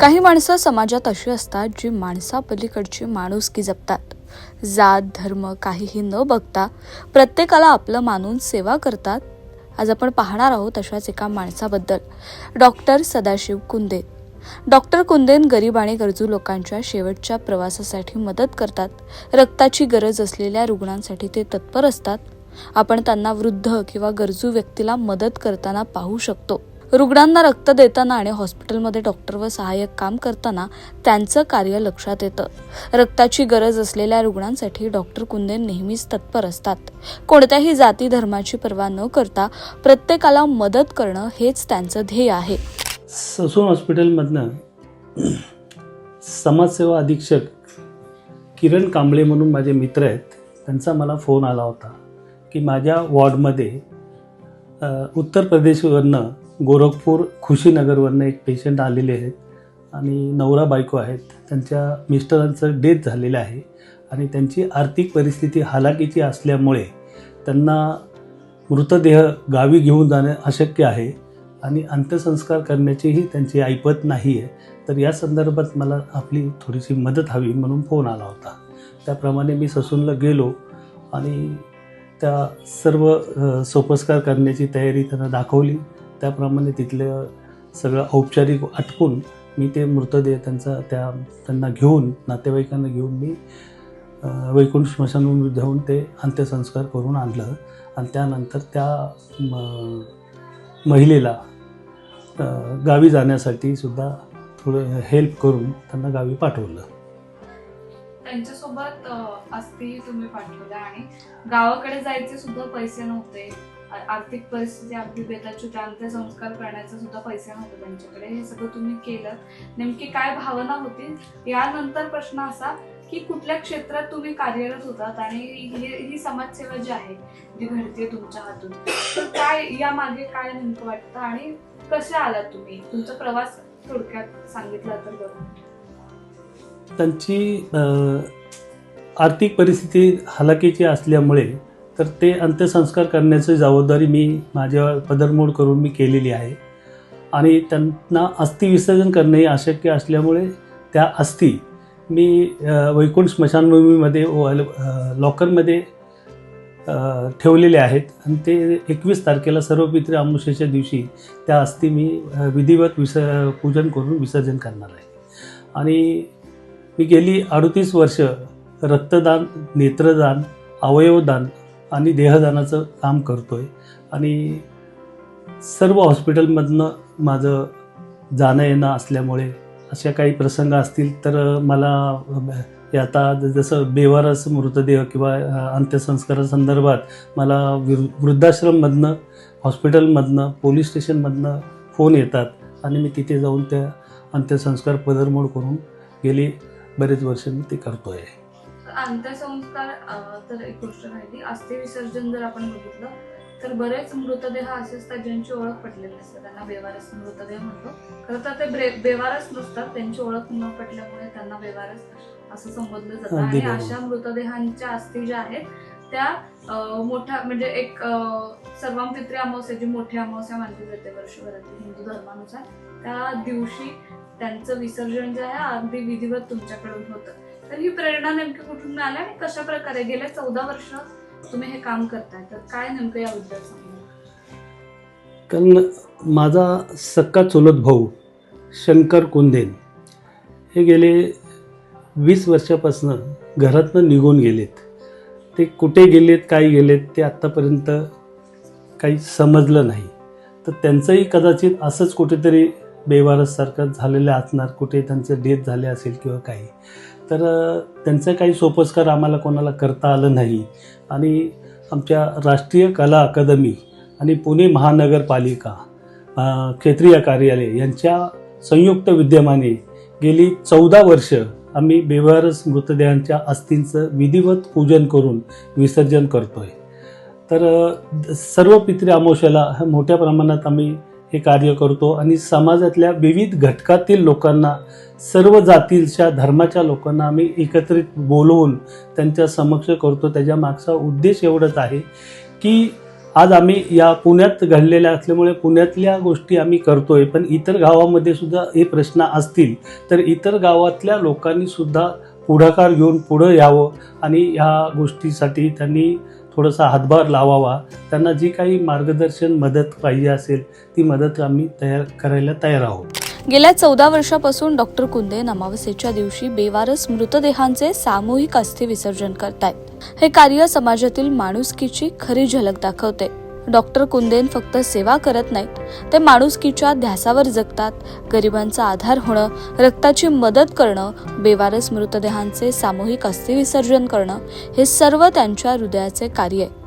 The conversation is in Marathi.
काही माणसं समाजात अशी असतात जी माणसापलीकडची माणुसकी जपतात. जात धर्म काहीही न बघता प्रत्येकाला आपलं मानून सेवा करतात. आज आपण पाहणार आहोत अशाच एका माणसाबद्दल. डॉक्टर सदाशिव कुंदे. डॉक्टर कुंदेन गरीब आणि गरजू लोकांच्या शेवटच्या प्रवासासाठी मदत करतात. रक्ताची गरज असलेल्या रुग्णांसाठी ते तत्पर असतात. आपण त्यांना वृद्ध किंवा गरजू व्यक्तीला मदत करताना पाहू शकतो. रुग्णांना रक्त देताना आणि हॉस्पिटलमध्ये डॉक्टर व सहाय्यक काम करताना त्यांचं कार्य लक्षात येतं. रक्ताची गरज असलेल्या रुग्णांसाठी डॉक्टर कुंदे नेहमीच तत्पर असतात. कोणत्याही जाती धर्माची पर्वा न करता प्रत्येकाला मदत करणं हेच त्यांचं ध्येय आहे. ससून हॉस्पिटलमधनं समाजसेवा अधीक्षक किरण कांबळे म्हणून माझे मित्र आहेत. त्यांचा मला फोन आला होता की माझ्या वॉर्डमध्ये उत्तर प्रदेशवरनं गोरखपूर खुशीनगरवरनं एक पेशंट आलेले आहेत आणि नवरा बायको आहेत. त्यांच्या मिस्टरांचं डेथ झालेलं आहे आणि त्यांची आर्थिक परिस्थिती हालाकीची असल्यामुळे त्यांना मृतदेह गावी घेऊन जाणे अशक्य आहे आणि अंत्यसंस्कार करण्याचीही त्यांची ऐपत नाही आहे तर या संदर्भात मला आपली थोडीशी मदत हवी म्हणून फोन आला होता. त्याप्रमाणे मी ससूनला गेलो आणि त्या सर्व सोपस्कार करण्याची तयारी त्यांना दाखवली. त्याप्रमाणे तिथलं सगळं औपचारिक आटपून मी ते मृतदेह त्यांचा त्या त्यांना घेऊन नातेवाईकांना घेऊन मी वैकुंठ स्मशानभूमीत जाऊन ते अंत्यसंस्कार करून आणलं. आणि त्यानंतर त्या म, महिलेला गावी जाण्यासाठी सुद्धा थोडं हेल्प करून त्यांना गावी पाठवलं. त्यांच्यासोबत तुम्ही पाठवलं आणि गावाकडे जायचे सुद्धा पैसे नव्हते. आर्थिक परिस्थिती अगदी बेताची त्यानंतर अंत्यसंस्कार करण्याचा सुद्धा पैसे नव्हते त्यांच्याकडे. हे सगळं तुम्ही केलं. नेमकी काय भावना होती? यानंतर प्रश्न असा की कुठल्या क्षेत्रात तुम्ही कार्यरत होतात आणि ही ही समाजसेवा जी आहे जी घडते तुमच्या हातून? तर काय या मागे काय नेमकं वाटतं आणि कसे आलात तुम्ही? तुमचा प्रवास थोडक्यात सांगितला तर बरं. त्यांची आर्थिक परिस्थिती हलाखीची असल्यामुळे तर ते अंत्यसंस्कार करण्याची जबाबदारी मी माझ्या पदरमोड करून मी केलेली आहे. आणि त्यांना अस्थि विसर्जन करणे हे अशक्य असल्यामुळे त्या अस्थि मी वैकुंठ स्मशानभूमीमध्ये लॉकरमध्ये ठेवलेले आहेत. आणि ते एकवीस तारखेला सर्व पितृ दिवशी त्या अस्थि मी विधिवत विस पूजन करून विसर्जन करणार आहे. आणि मी गेली अडतीस वर्ष रक्तदान नेत्रदान अवयवदान आणि देहदानाचं काम करतो आहे आणि सर्व हॉस्पिटलमधनं माझं जाणं येणं असल्यामुळे अशा काही प्रसंग असतील तर मला आता जसं बेवारस मृतदेह किंवा अंत्यसंस्कारासंदर्भात मला वृ वृद्धाश्रममधनं हॉस्पिटलमधनं पोलीस स्टेशनमधनं फोन येतात आणि मी तिथे जाऊन त्या अंत्यसंस्कार पदरमोड करून गेली. बरेच वर्ष मी ते करतो आहे अंत्यसंस्कार तर एक गोष्ट राहिली. अस्थि विसर्जन जर आपण बघितलं तर बरेच मृतदेह असे असतात ज्यांची ओळख पटलेली नसते. त्यांना बेवारस मृतदेह म्हणतो. खरं तर ते बेवारस नसतात त्यांची ओळख न पटल्यामुळे त्यांना बेवारस असं संबोधलं जातं. आणि. अशा मृतदेहांच्या अस्थी ज्या आहेत त्या मोठ्या म्हणजे एक सर्वांपित्री अमावस्या जी मोठी अमावस्या मानली जाते वर्षभरातील हिंदू धर्मानुसार. त्या दिवशी त्यांचं विसर्जन जे आहे अगदी विधिवत तुमच्याकडून होतं. तर ही प्रेरणा नेमकी कुठून मिळाली आणि कशा प्रकारे गेल्या चौदा वर्ष तुम्ही हे काम करताय? तर काय नेमकं याबद्दल सांगा कारण माझा सक्का चुलत भाऊ शंकर कुंदेन हे गेले वीस वर्षापासनं घरातनं निघून गेलेत. ते कुठे गेलेत काय गेलेत ते आत्तापर्यंत काही समजलं नाही. तर त्यांचंही कदाचित असंच कुठेतरी बेवारससारखं झालेलं असणार कुठे त्यांचं डेथ झाले असेल किंवा काही. तर त्यांचं काही सोपस्कार आम्हाला कोणाला करता आलं नाही. आणि आमच्या राष्ट्रीय कला अकादमी आणि पुणे महानगरपालिका क्षेत्रीय कार्यालय यांच्या संयुक्त विद्यमाने गेली चौदा वर्ष आम्ही बेवारस मृतदेहांच्या अस्थींचं विधिवत पूजन करून विसर्जन करतोय. तर सर्व पितृ अमावस्याला मोठ्या प्रमाणात आम्ही हे कार्य करतो. आणि समाजातल्या विविध घटकातील लोकांना सर्व जातीच्या धर्माच्या लोकांना आम्ही एकत्रित बोलवून त्यांच्या समक्ष करतो. त्याच्या मागचा उद्देश एवढंच आहे की आज आम्ही या पुण्यात घडलेल्या असल्यामुळे पुण्यातल्या गोष्टी आम्ही करतोय. पण इतर गावामध्ये सुद्धा हे प्रश्न असतील तर इतर गावातल्या लोकांनी सुद्धा पुढाकार घेऊन पुढं यावं. आणि ह्या गोष्टीसाठी त्यांनी थोडासा हातभार लावावा. त्यांना जी काही मार्गदर्शन मदत पाहिजे असेल ती मदत आम्ही तयार करायला तयार आहोत. गेल्या चौदा वर्षापासून डॉक्टर कुंदेन नमावसेच्या दिवशी बेवारस मृतदेहांचे सामूहिक अस्थि विसर्जन करतायत. हे कार्य समाजातील माणुसकीची खरी झलक दाखवते. डॉक्टर कुंदेन फक्त सेवा करत नाहीत ते माणुसकीच्या ध्यासावर जगतात. गरिबांचा आधार होणं रक्ताची मदत करणं बेवारस मृतदेहांचे सामूहिक अस्थिविसर्जन करणं हे सर्व त्यांच्या हृदयाचे कार्य आहे.